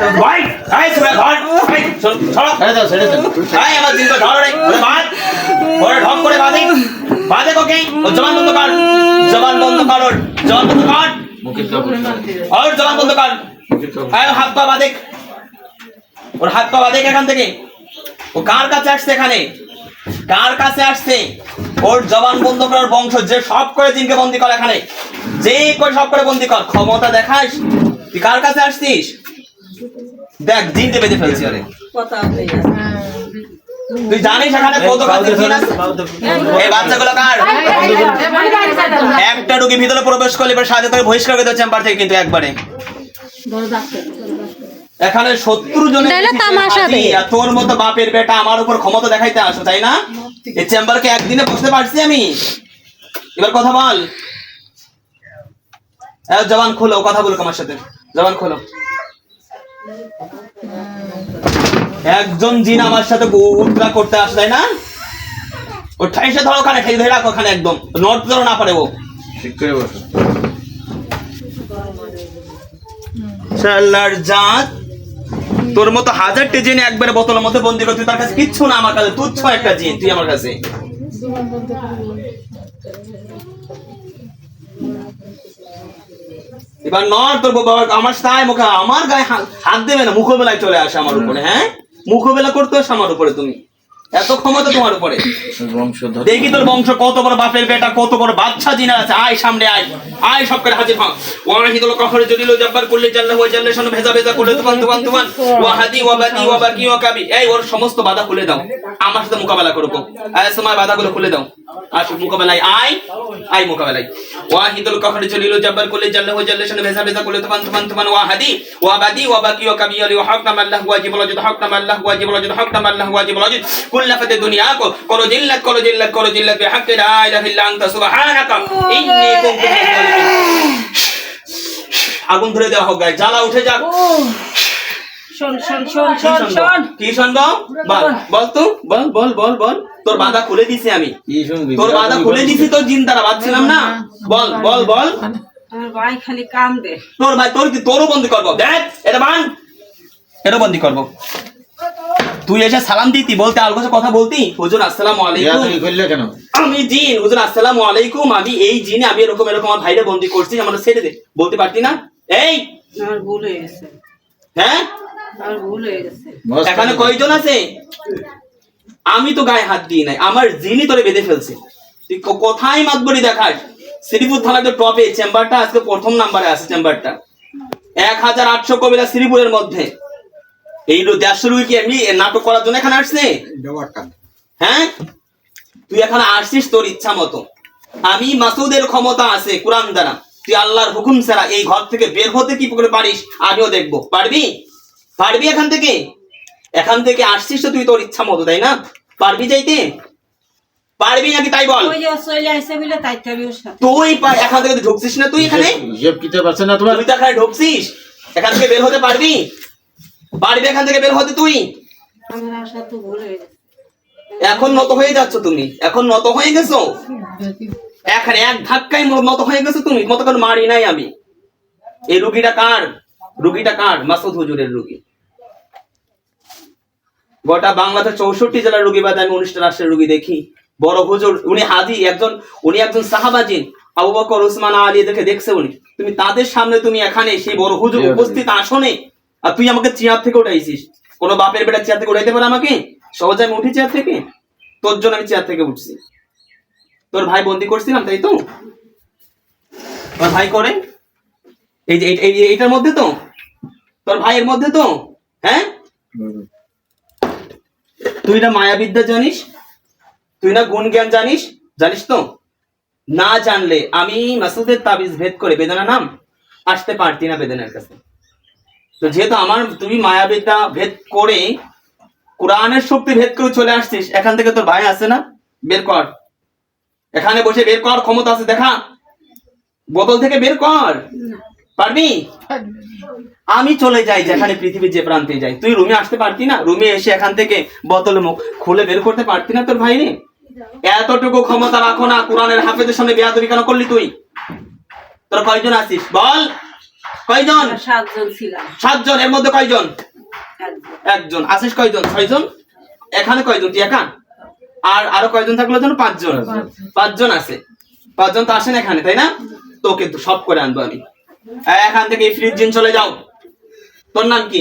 হাতে ভাই এই ধর এই শোন ছেড়ে দাও ছেড়ে দাও। এই আমার দিনকে ধর রে ওরে বাদ। ওরে ঢক করে বাদে বাদে কোকে? ও জবান বন্ধ কর। জবান বন্ধ কর ওর। জবান বন্ধ কর। ওর জবান বন্ধ কর। মুখের কাপড় এই হাত পা বাদে ওর হাত পা বাদে এখান থেকে। ও কার কাছে আসছে এখানে? কার কাছে আসছে? ওর জবান বন্ধ করার বংশ যে সব করে দিনকে বন্দি কর এখানে। যে করে সব করে বন্দি কর। ক্ষমতা দেখাস। তুই কার কাছে আসছিস? দেখ বেঁধে ফেলছি আরে হয়ে তুই জানিস এখানে কত কাছে এই বাচ্চাগুলো কার? একটা রুগী ভিতরে প্রবেশ করলে এবার সাথে তাকে বহিষ্কার করে দেওয়া চেম্বার থেকে কিন্তু একবারে। এখানে সত্তর জনের তোর মতো বাপের বেটা আমার উপর ক্ষমতা দেখাইতে আসো তাই না? এই চেম্বারকে একদিনে বসতে পারছি আমি। এবার কথা বল। এই জবান খোলো কথা বলো আমার সাথে। জবান খোলো। একজন জিন আমার সাথে উত্তরা করতে আসে তাই না? ও ঠাইসে ধরো ওখানে ঠেই ধরে রাখো ওখানে একদম। নট ধরো না পারে ও। ঠিক করে বসো। শালার জাত। তোর মতো হাজারটি জিন একবারে বোতলের মধ্যে বন্দি করে তার কাছে কিচ্ছু না আমার কাছে তুচ্ছ একটা জিন তুই আমার কাছে। এবার নর তোর বাবা আমার সায় মুখে আমার গায়ে হাত দেবে না মুখবেলায় চলে আসে আমার উপরে হ্যাঁ? মুখবেলা করতে আসে আমার উপরে তুমি। এত ক্ষমতা তোমার উপরে। দেখি তোর বংশ কত বড় বাপের বেটা কত বড় বাচ্চা জিনা আছে। আয় সামনে আয়। আয় সব করে হাজির হন ওয়াহিদুল কখরে জলিল জব্বার করলে জাল্লাহ ওয়া জাল্লাহ শানু ভেজা ভেজা করলে তুফান তুফান তুফান। ওয়াহাদি ওয়া বাদি ওয়া বাকি ওয়া কাবি এই ওর সমস্ত বাধা খুলে দাও। আমার সাথে মোকাবেলা করব আয় সময় বাধাগুলো খুলে দাও। আসো মোকাবেলায় আয় আয় মোকাবেলায়। ওয়াহিদুল কখরে জলিল জব্বার করলে জাল্লাহ জাল্লাহ ভেজা ভেজা করলে তুফান তুফান তুফান ওয়াহাদি ওয়া বাদি ওয়া বাকি ওয়া কাবি আলি ওয়া হকনাম আল্লাহ ওয়াজিব ওয়াজিদ হকনাম আল্লাহ ওয়াজিব ওয়াজিদ হকনাম আল্লাহ ওয়াজিব ওয়াজিদ। কুল্লা ফাতে দুনিয়া কো করো জিল্লাত করো জিল্লাত করো জিল্লাত, বিহাক্কি লা ইলাহা ইল্লা আনতা, সুবহানাকা। ইন্নী কুনতু জালিমিন আগুন ধরে দেওয়া হোক গায়ে জ্বালা উঠে যাক। শোন শোন শোন শোন শোন। কি শুনব বল বল তো বল বল বল বল। তোর বাধা খুলে দিছি আমি। কি শুনবি? তোর বাধা খুলে দিছি তোর জিন বাঁধছিলাম না? বল বল বল। আমার ভাই খালি কান্দে। তোর ভাই তোর কি তোরও বন্দি করব? দেখ এটা বান। এটা বন্দি করব। তুই এসে সালাম দিতি বলতে আর কাছে কথা বলতি? হুজুর আসসালামু আলাইকুম। কেন? আমি জিন হুজুর আসসালামু আলাইকুম। আমি এই জিনে আমি এরকম এরকম আমার ভাইরে বন্দি করছি আমার ছেড়ে দে। বলতে পারতি না? এই! আমার ভুল হয়ে গেছে। হ্যাঁ? হয়ে এখানে কয়জন আছে? আমি তো গায়ে হাত দিই নাই আমার জিনই তোরে বেঁধে ফেলছে। তুই কোথায় মাতবরি দেখাস? শ্রীপুর থানার তো টপে চেম্বারটা আজকে প্রথম নাম্বারে আছে চেম্বারটা। এক হাজার আটশো কবিরা শ্রীপুরের মধ্যে। এই লো- দেড়শো রুগী কি এমনি নাটক করার জন্য এখানে আসছে? হ্যাঁ? তুই এখানে আসছিস তোর ইচ্ছা মতো। আমি মাসুদের ক্ষমতা আছে কোরআন দ্বারা। তুই আল্লাহর হুকুম ছাড়া এই ঘর থেকে বের হতে কি করে পারিস? আমিও দেখব। পারবি? পারবি এখান থেকে? এখান থেকে আসছিস তো তুই তোর ইচ্ছা মতো তাই না? পারবি যাইতে? পারবি নাকি তাই বল? তাই এখান থেকে ঢুকছিস না তুই এখানে? না তোমার? তুই তো এখানে ঢুকছিস। এখান থেকে বের হতে পারবি? পারবি এখান থেকে বের হতে তুই? আমার আশা তো ভুল হয়ে গেছে। এখন নত হয়ে যাচ্ছ তুমি। এখন নত হয়ে গেছো? এখন এক ধাক্কায় নত হয়ে গেছো তুমি। মত করে মারি নাই আমি। এই রুগীটা কার? রুগীটা কার? মাসুদ হুজুরের রুগী। গোটা বাংলাদেশ চৌষট্টি জেলার রুগী বাদে আমি উনিশটা রাষ্ট্রের রুগী দেখি। বড় হুজুর উনি হাজি একজন উনি একজন সাহাবাজিন আবু বকর ওসমান আলী দেখে দেখছে উনি। তুমি তাদের সামনে তুমি এখানে সেই বড় হুজুর উপস্থিত আসনে? আর তুই আমাকে চেয়ার থেকে উঠাইছিস। কোনো বাপের বেটা চেয়ার থেকে উঠাইতে পারে আমাকে? সহজে আমি উঠি চেয়ার থেকে? তোর জন্য আমি চেয়ার থেকে উঠছি। তোর ভাই বন্দি করছিলাম তাই তো? তোর ভাই করে? এই যে এই- এই- এইটার মধ্যে তো? তোর ভাইয়ের মধ্যে তো? হ্যাঁ? তুই না মায়াবিদ্যা জানিস? তুই না গুণ জ্ঞান জানিস? জানিস তো? না জানলে আমি মাসুদের তাবিজ ভেদ করে বেদনা নাম আসতে পারতি না বেদনার কাছে। তো যেহেতু আমার, তুমি মায়াবিদ্যা ভেদ করে কোরআনের শক্তি ভেদ করে চলে আসছিস, এখান থেকে তোর ভাই আছে না? বের কর। এখানে বসে বের কর, ক্ষমতা আছে, দেখা। বোতল থেকে বের কর। পারবি? আমি চলে যাই যেখানে পৃথিবীর যে প্রান্তে যাই। তুই রুমে আসতে পারতি না? রুমে এসে এখান থেকে বোতলে মুখ খুলে বের করতে পারতি না তোর ভাই এতটুকু ক্ষমতা রাখো না কোরআনের হাফেজের সামনে বেয়াদবি কেন করলি তুই? তোর কয়জন আসিস বল। কয়জন? সাতজন ছিলাম। সাতজন এর মধ্যে কয়জন? একজন। আসিস কয়জন? ছয়জন? এখানে কয়জন? তুই একা? আর আরও কয়জন থাকল যেন? পাঁচজন। পাঁচজন আছে। পাঁচজন তো আসেন এখানে তাই না? তোকে তো সব করে আনব আমি। এখান থেকে ফ্রিজ জিন চলে যাও। তোর নাম কি?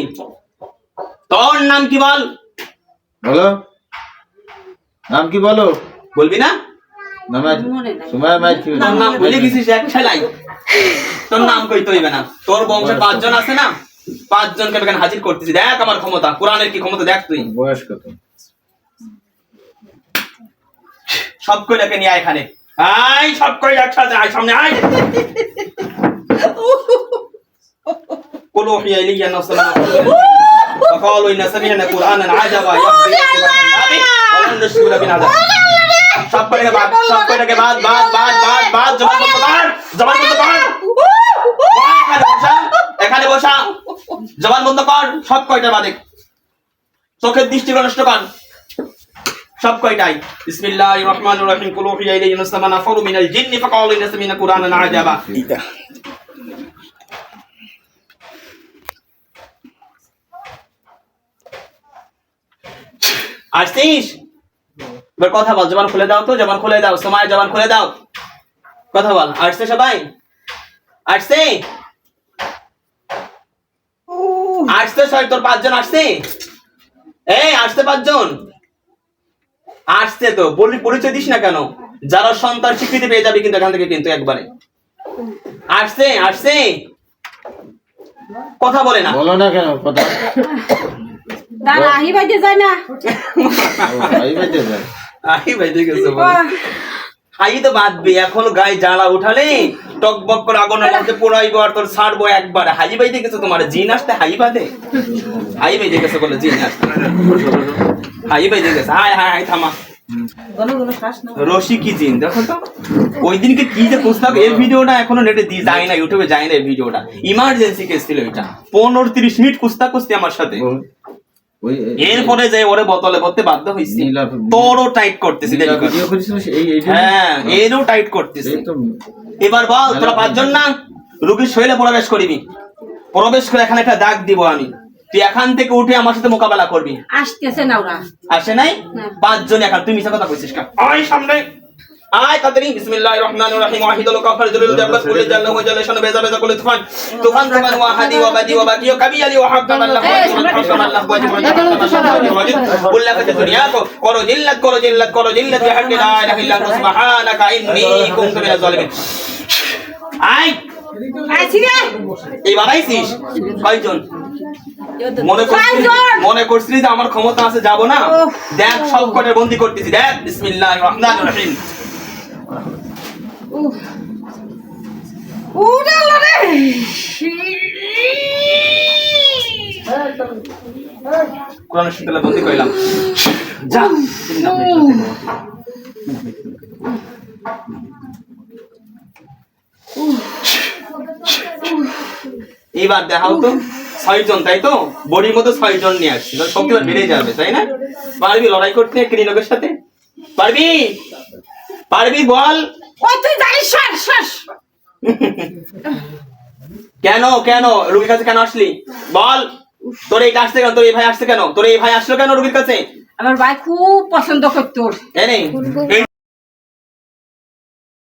তোর নাম কি বল? বলো। নাম কি বলো? বলবি না? নাম গেছিস এক ছেলাই তোর কই তৈবে না। তোর বংশে পাঁচজন আছে না? পাঁচজনকে আমি এখানে হাজির করতেছি। দেখ আমার ক্ষমতা। কোরআনের কি ক্ষমতা দেখ তুই। বয়স কত সব কইটাকে নিয়ে আয় এখানে। আয় সব কই একসাথে আয় সামনে আয়। قل أوحي إلي أنه سمع فقالوا إن سمعنا قرآنا عجبا يهدي إلى النار ولن نشرك به عذاب সব কয়টাকে বাদ সব কয়টাকে বাদ বাদ বাদ বাদ বাদ জবান বন্ধ কর জবান বন্ধ কর বয় এখানে বসা এখানে বসা জবান বন্ধ কর সব কয়টা বাদে চোখের দৃষ্টি নষ্ট কর সব কয়টাই বিসমিল্লাহির রহমানির রহিম কুল উহিয়া ইলাইহি নাসামা নাফারু মিনাল জিন্নি ফাকালু ইন্না সামিনা কুরআনান আজাবা আসছিস এবার কথা বল, জবান খুলে দাও তো, জবান খুলে দাও, সময় জবান খুলে দাও। কথা বল, আসছে সবাই? আসছে? আসছে সবাই তোর পাঁচজন আসছে? এই, আসছে পাঁচজন? আসছে তো, বলি, পরিচয় দিস না কেন? যারা সন্তান স্বীকৃতি পেয়ে যাবে কিন্তু এখান থেকে কিন্তু একবারে। আসছে আসছে? কথা বলে না। বলো না কেন, কথা। তার আহি বাইতে যায় না। ভাই বাইতে যায়। ঠিক আছে বল। হাই তো বাঁধবি এখন গায়ে জ্বালা উঠালে টক বক করে আগুনের মধ্যে পোড়াইবো আর তোর ছাড়বো একবার। হাই বাই দেখেছ তোমার জিন আসতে হাই বাঁধে হাই বাই দেখেছ বলে জিন আসতে। হাই বাই দেখেছে হাই হাই হাই থামা। রশি কি জিন? দেখো তো। ওই দিনকে কি যে পুস্তক এর ভিডিওটা এখনও নেটে দিয়ে যায় না ইউটিউবে যায় না এই ভিডিওটা। ইমার্জেন্সি কেস ছিল এটা। পনেরো তিরিশ মিনিট কুস্তা কুস্তি আমার সাথে। এরপরে যে ওরে বোতলে বাধ্য হয়েছি তোরও টাইট করতেছি এই হ্যাঁ এরও টাইট করতেছি। এবার বল তোরা পাঁচজন না? রুগীর শরীরে প্রবেশ করবি। প্রবেশ করে এখানে একটা দাগ দিব আমি। তুই এখান থেকে উঠে আমার সাথে মোকাবেলা করবি। আসতেছে না ওরা। আসে নাই। পাঁচজন এখন তুই মিশা কথা কইছিস কেন? আয় সামনে। আয় তাড়াতাড়ি বিসমিল্লাহির রহমানির রহিম ওয়াহিদুল কাফার জলিল জাব্বাত কুল্লি জাল্লাহু ওয়া জাল্লা শানু বেজা বেজা তুফান। তুফান তুফান ওয়া হাদি ওয়া বাদি ওয়া বাকি ওয়া কাবি আলি ওয়া হাক্কাম আল্লাহ ওয়া আল্লাহ ওয়া জিবরাইল কুল্লা কাতে দুনিয়া করো জিল্লাত করো জিল্লাত করো জিল্লাত বিহাক্কি লা ইলাহা ইল্লা আনতা সুবহানাকা ইন্নী কুনতু মিনাজ জালিমিন। আয়। কয়জন? মনে করছিস মনে করছিস যে আমার ক্ষমতা আছে যাব না? দেখ সব কটার বন্দি করতেছি। দেখ বিসমিল্লাহির রহমানির রহিম। কোরআনের শীতলে বন্দি কইলাম যা এবার দেখাও তো ছয়জন তাই তো? বডির মধ্যে ছয়জন নিয়ে আসছি। শক্তিটা বেড়ে যাবে তাই না? পারবি লড়াই করতে ক্লিনকের সাথে? পারবি? পারবি বল। ও তুই জানিস শ্বাস শ্বাস কেন কেন? রুগীর কাছে কেন আসলি? বল। তোর এই আসছে কেন? তোর এই ভাই আসছে কেন? তোর এই ভাই আসলো কেন রুগীর কাছে? আমার ভাই খুব পছন্দ করতো।